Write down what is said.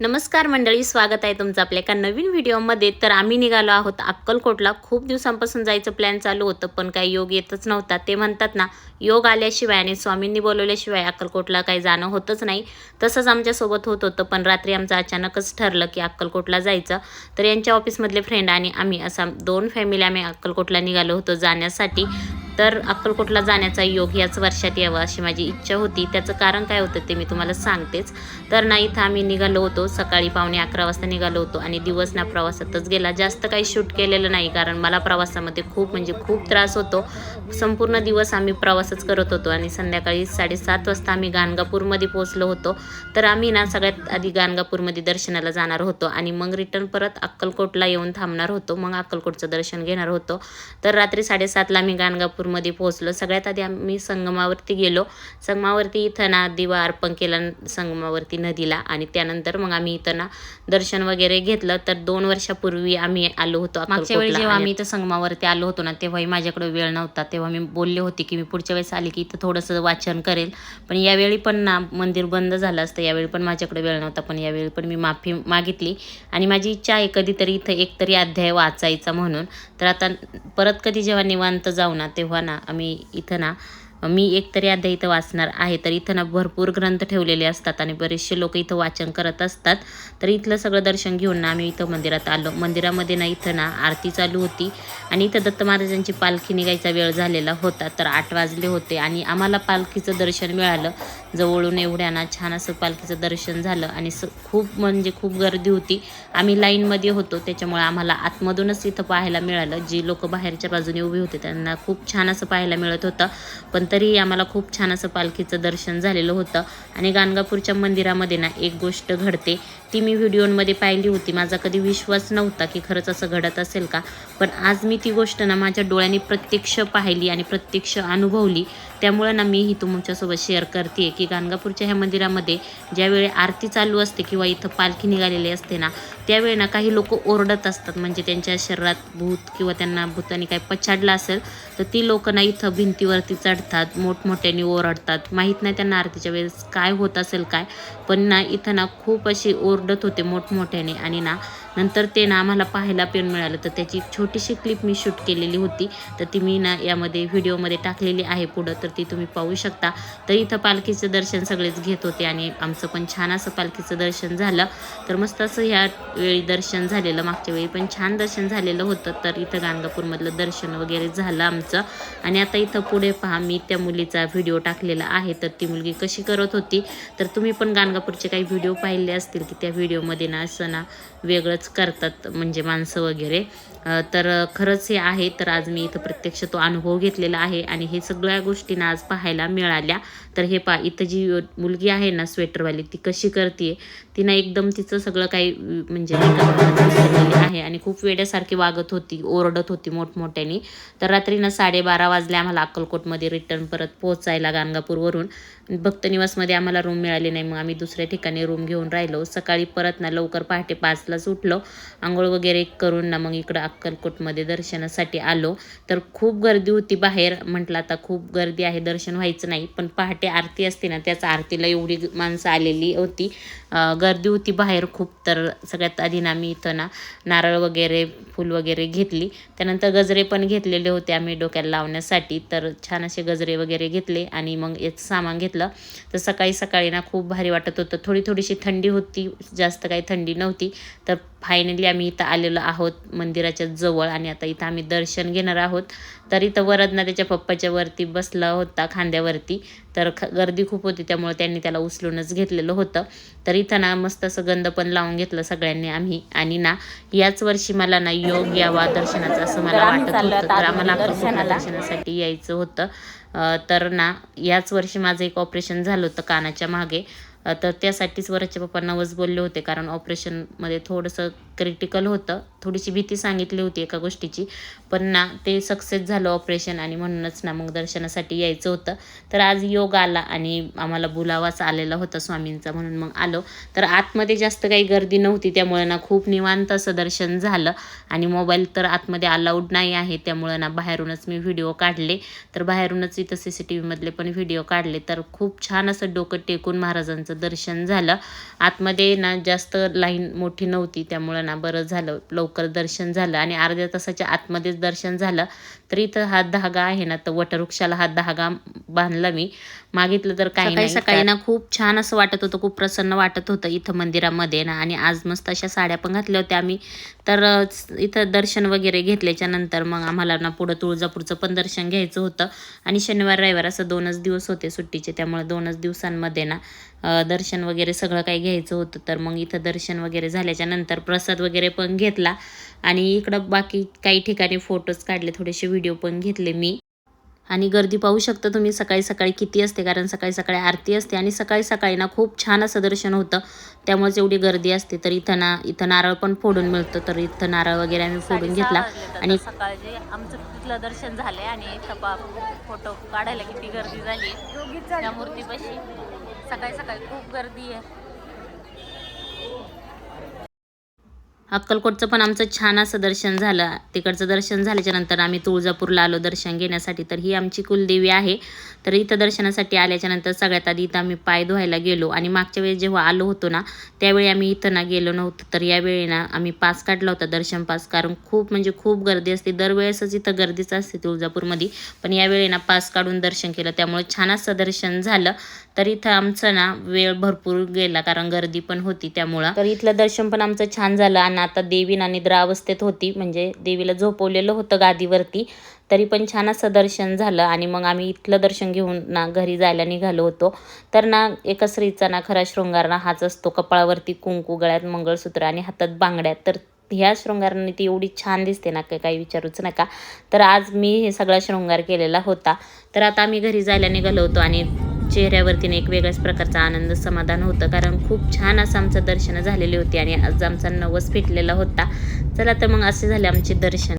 नमस्कार मंडळी स्वागत आहे तुमचं आपल्या एका नवीन व्हिडिओमध्ये. तर आम्ही निघालो आहोत अक्कलकोटला. खूप दिवसांपासून जायचं प्लॅन चालू होतं पण काही योग येतच नव्हता. ते म्हणतात ना योग आल्याशिवाय आणि स्वामींनी बोलवल्याशिवाय अक्कलकोटला काही जाणं होतच नाही. तसंच आमच्यासोबत होत होतं पण रात्री आमचं अचानकच ठरलं की अक्कलकोटला जायचं. तर यांच्या ऑफिसमधले फ्रेंड आणि आम्ही असा दोन फॅमिली आम्ही अक्कलकोटला निघालो होतो जाण्यासाठी. तर अक्कलकोटला जाण्याचा योग याच वर्षात यावं अशी माझी इच्छा होती. त्याचं कारण काय होतं ते मी तुम्हाला सांगतेच. तर ना इथं आम्ही निघालो होतो. सकाळी पावणे अकरा वाजता निघालो होतो आणि दिवस ना प्रवासातच गेला. जास्त काही शूट केलेलं नाही कारण मला प्रवासामध्ये खूप म्हणजे खूप त्रास होतो. संपूर्ण दिवस आम्ही प्रवासच करत होतो आणि संध्याकाळी साडेसात वाजता आम्ही गाणगापूरमध्ये पोहोचलो होतो. तर आम्ही ना सगळ्यात आधी गाणगापूरमध्ये दर्शनाला जाणार होतो आणि मग रिटर्न परत अक्कलकोटला येऊन थांबणार होतो. मग अक्कलकोटचं दर्शन घेणार होतो. तर रात्री साडेसातला आम्ही गाणगापूरमध्ये पोहोचलो. सगळ्यात आधी आम्ही संगमावरती गेलो. संगमावरती इथं ना दिवा अर्पण केला संगमावरती नदीला आणि त्यानंतर मग आम्ही इथं ना दर्शन वगैरे घेतलं. तर दोन वर्षापूर्वी आम्ही आलो होतो मागच्या वेळी जेव्हा आम्ही इथं संगमावरती आलो होतो ना तेव्हाही माझ्याकडे वेळ नव्हता. तेव्हा मी बोलले होते की मी पुढच्या वेळेस आले की इथं थोडंसं वाचन करेल. पण यावेळी पण ना मंदिर बंद झालं असतं. यावेळी पण माझ्याकडे वेळ नव्हता. पण यावेळी पण मी माफी मागितली. आणि माझी इच्छा आहे कधीतरी इथं एकतरी अध्याय वाचायचा म्हणून. तर आता परत कधी जेव्हा निवांत जाऊ ना तेव्हा ना आम्ही इथं ना मी एक तरी अध्याय इथं वाचणार आहे. तर इथं ना भरपूर ग्रंथ ठेवलेले असतात आणि बरेचसे लोक इथं वाचन करत असतात. तर इथलं सगळं दर्शन घेऊन ना आम्ही इथं मंदिरात आलो. मंदिरामध्ये ना इथं ना आरती चालू होती आणि इथं दत्त महाराजांची पालखी निघायचा वेळ झालेला होता. तर आठ वाजले होते आणि आम्हाला पालखीचं दर्शन मिळालं. जवळून एवढ्या ना छान असं पालखीचं दर्शन झालं आणि स खूप म्हणजे खूप गर्दी होती. आम्ही लाईनमध्ये होतो. त्याच्यामुळे आम्हाला आतमधूनच इथं पाहायला मिळालं. जी लोक बाहेरच्या बाजूने उभी होते त्यांना खूप छान असं पाहायला मिळत होतं. पण तरीही आम्हाला खूप छान असं पालखीचं दर्शन झालेलं होतं. आणि गाणगापूरच्या मंदिरामध्ये ना एक गोष्ट घडते. ती मी व्हिडिओमध्ये पाहिली होती. माझा कधी विश्वास नव्हता की खरंच असं घडत असेल का. पण आज मी ती गोष्ट ना माझ्या डोळ्यांनी प्रत्यक्ष पाहिली आणि प्रत्यक्ष अनुभवली. त्यामुळे ना मी ही तुमच्यासोबत शेअर करते की गाणगापूरच्या ह्या मंदिरामध्ये ज्यावेळी आरती चालू असते किंवा इथं पालखी निघालेली असते ना त्यावेळी ना काही लोक ओरडत असतात. म्हणजे त्यांच्या शरीरात भूत किंवा त्यांना भूताने काही पछाडलं असेल तर ती लोक ना इथं भिंतीवरती चढतात मोठमोठ्याने ओरडतात. माहीत नाही त्यांना आरतीच्या वेळेस काय होत असेल काय. पण ना इथं ना खूप अशी ओरडत होते मोठमोठ्याने. आणि ना नंतर ते ना आम्हाला पाहायला पण मिळालं. तर त्याची छोटीशी क्लिप मी शूट केलेली होती. तर ती मी ना यामध्ये व्हिडिओमध्ये टाकलेली आहे पुढं. तर तर ती तुम्ही पाहू शकता. तर इथं पालखीचं दर्शन सगळेच घेत होते आणि आमचं पण छान असं पालखीचं दर्शन झालं. तर मस्त असं ह्या वेळी दर्शन झालेलं मागच्या वेळी पण छान दर्शन झालेलं होतं. तर इथं गाणगापूरमधलं दर्शन वगैरे झालं आमचं. आणि आता इथं पुढे पहा मी त्या मुलीचा व्हिडिओ टाकलेला आहे. तर ती मुलगी कशी करत होती? तर तुम्ही पण गाणगापूरचे काही व्हिडिओ पाहिले असतील की त्या व्हिडिओमध्ये ना असं ना वेगळंच करतात म्हणजे माणसं वगैरे. तर खरंच हे आहे. तर आज मी इथं प्रत्यक्ष तो अनुभव घेतलेला आहे आणि हे सगळ्या गोष्टींना आज पाहायला मिळाल्या. तर हे पा इथं जी मुलगी आहे ना स्वेटरवाली ती कशी करते तिनं एकदम तिचं सगळं काही म्हणजे आहे आणि खूप वेड्यासारखी वागत होती ओरडत होती मोठमोठ्याने. तर रात्रीनं साडेबारा वाजले आम्हाला अक्कलकोटमध्ये रिटर्न परत पोहोचायला गाणगापूरवरून. भक्त निवासमध्ये आम्हाला रूम मिळाली नाही. मग आम्ही दुसऱ्या ठिकाणी रूम घेऊन राहिलो. सकाळी परत ना लवकर पहाटे पाचलाच उठलो. आंघोळ वगैरे करून ना मग इकडं अक्कलकोटमध्ये दर्शनासाठी आलो. तर खूप गर्दी होती बाहेर. म्हटलं आता खूप गर्दी आहे दर्शन व्हायचं नाही. पण पहाटे आरती असते ना त्याच आरतीला एवढी माणसं आलेली होती. गर्दी होती बाहेर खूप. तर सगळ्यात आधी ना मी इथं ना नारळ वगैरे फूल वगैरे घेतली. त्यानंतर गजरे पण घेतलेले होते आम्ही डोक्याला लावण्यासाठी. तर छान असे गजरे वगैरे घेतले आणि मग याचं सामान घेतलं. तर सकाळी सकाळी ना खूप भारी वाटत होतं. थोडी थोडीशी थंडी होती जास्त काही थंडी नव्हती. तर फायनली आम्ही इथं आलेलो आहोत मंदिराच्या जवळ आणि आता इथं आम्ही दर्शन घेणार आहोत. तर इथं वरदना त्याच्या पप्पाच्या वरती बसला होता खांद्यावरती. तर ख गर्दी खूप होती त्यामुळे त्यांनी त्याला उचलूनच घेतलेलं होतं. तर इथं ना मस्त असं गंध पण लावून घेतलं सगळ्यांनी आम्ही. आणि ना याच वर्षी मला ना योग यावा दर्शनाचं असं मला वाटत होतं. तर आम्हाला दर्शनासाठी यायचं होतं. तर ना याच वर्षी माझं एक ऑपरेशन झालं होतं कानाच्या मागे. तर त्यासाठीच वरच्या पप्पा नवस बोलले होते कारण ऑपरेशनमध्ये थोडंसं क्रिटिकल होतं. थोडीशी भीती सांगितली होती एका गोष्टीची. पण ना ते सक्सेस झालं ऑपरेशन आणि म्हणूनच ना मग दर्शनासाठी यायचं होतं. तर आज योग आला आणि आम्हाला बुलावाच आलेला होता स्वामींचा म्हणून मग आलो. तर आतमध्ये जास्त काही गर्दी नव्हती त्यामुळे ना खूप निवांत असं दर्शन झालं. आणि मोबाईल तर आतमध्ये अलाउड नाही आहे त्यामुळं ना बाहेरूनच मी व्हिडिओ काढले. तर बाहेरूनच इथं सी सी टी व्हीमधले पण व्हिडिओ काढले. तर खूप छान असं डोकं टेकून महाराजांचं दर्शन झालं. आतमध्ये ना जास्त लाईन मोठी नव्हती त्यामुळं ना बरं झालं लवकर दर्शन झालं आणि अर्ध्या तासाच्या आतमध्येच दर्शन झालं तर इथं हा धागा आहे ना तर वटवृक्षाला हा धागा बांधला मी. मागितलं तर काही नाही सकाळी ना खूप छान असं वाटत होतं खूप प्रसन्न वाटत होतं इथं मंदिरामध्ये ना. आणि आज मस्त अशा साड्या पण घातल्या होत्या आम्ही. तर इथं दर्शन वगैरे घेतल्याच्या नंतर मग आम्हाला ना पुढं तुळजापूरचं पण दर्शन घ्यायचं होतं. आणि शनिवार रविवार असं दोनच दिवस होते सुट्टीचे त्यामुळे दोनच दिवसांमध्ये ना दर्शन वगैरे सगळं काही घ्यायचं होतं तर मग इथं दर्शन वगैरे झाल्याच्यानंतर प्रसाद वगैरे पण घेतला. आणि इकडं बाकी काही ठिकाणी फोटोज काढले थोडेसे व्हिडिओ पण घेतले मी. आणि गर्दी पाहू शकता तुम्ही सकाळी सकाळी किती असते कारण सकाळी सकाळी आरती असते आणि सकाळी सकाळी ना खूप छान असं दर्शन होतं. त्यामुळेच एवढी गर्दी असते तर इथं ना इथं नारळ पण फोडून मिळतं तर इथं नारळ वगैरे आम्ही फोडून घेतला. आणि सकाळचे आमचं तिथलं दर्शन झाले आणि फोटो काढायला किती गर्दी झाली. त्या मूर्तीपाशी. सकाळी सकाळी खूप गर्दी आहे. अक्कलकोटचं पण आमचं छान असं दर्शन झालं. तिकडचं दर्शन झाल्याच्यानंतर आम्ही तुळजापूरला आलो दर्शन घेण्यासाठी. तर ही आमची कुलदेवी आहे. तर इथं दर्शनासाठी आल्याच्यानंतर सगळ्यात आधी इथं आम्ही पाय धुवायला गेलो. आणि मागच्या वेळेस जेव्हा आलो होतो ना त्यावेळी आम्ही इथं ना गेलो नव्हतो. तर यावेळी ना आम्ही पास काढला होता दर्शन पास. कारण खूप म्हणजे खूप गर्दी असते. दरवेळेसच इथं गर्दीच असते तुळजापूरमध्ये. पण यावेळी ना पास काढून दर्शन केलं. त्यामुळे छान असं दर्शन झालं. तर इथं आमचं ना वेळ भरपूर गेला. कारण गर्दी पण होती त्यामुळं. तर इथलं दर्शन पण आमचं छान झालं. छान आता देवी ना निद्रावस्थेत होती. म्हणजे देवीला झोपवलेलं होतं गादीवरती. तरी पण छान असं दर्शन झालं आणि मग आम्ही इथलं दर्शन घेऊन ना घरी जायला निघालो होतो. तर ना एका स्त्रीचा ना खरा शृंगार ना हाच असतो. कपाळावरती कुंकू गळ्यात मंगळसूत्र आणि हातात बांगड्या. तर ह्या शृंगाराने ती एवढी छान दिसते ना काही काही विचारूच नका. तर आज मी हे सगळा शृंगार केलेला होता. तर आता आम्ही घरी जायला निघालो होतो आणि चेहऱ्यावरतीने एक वेगळ्याच प्रकारचा आनंद समाधान होतं. कारण खूप छान असं आमचं दर्शन झालेली होती आणि आज आमचा नवस फिटलेला होता. चला तर मग असे झाले आमचे दर्शन.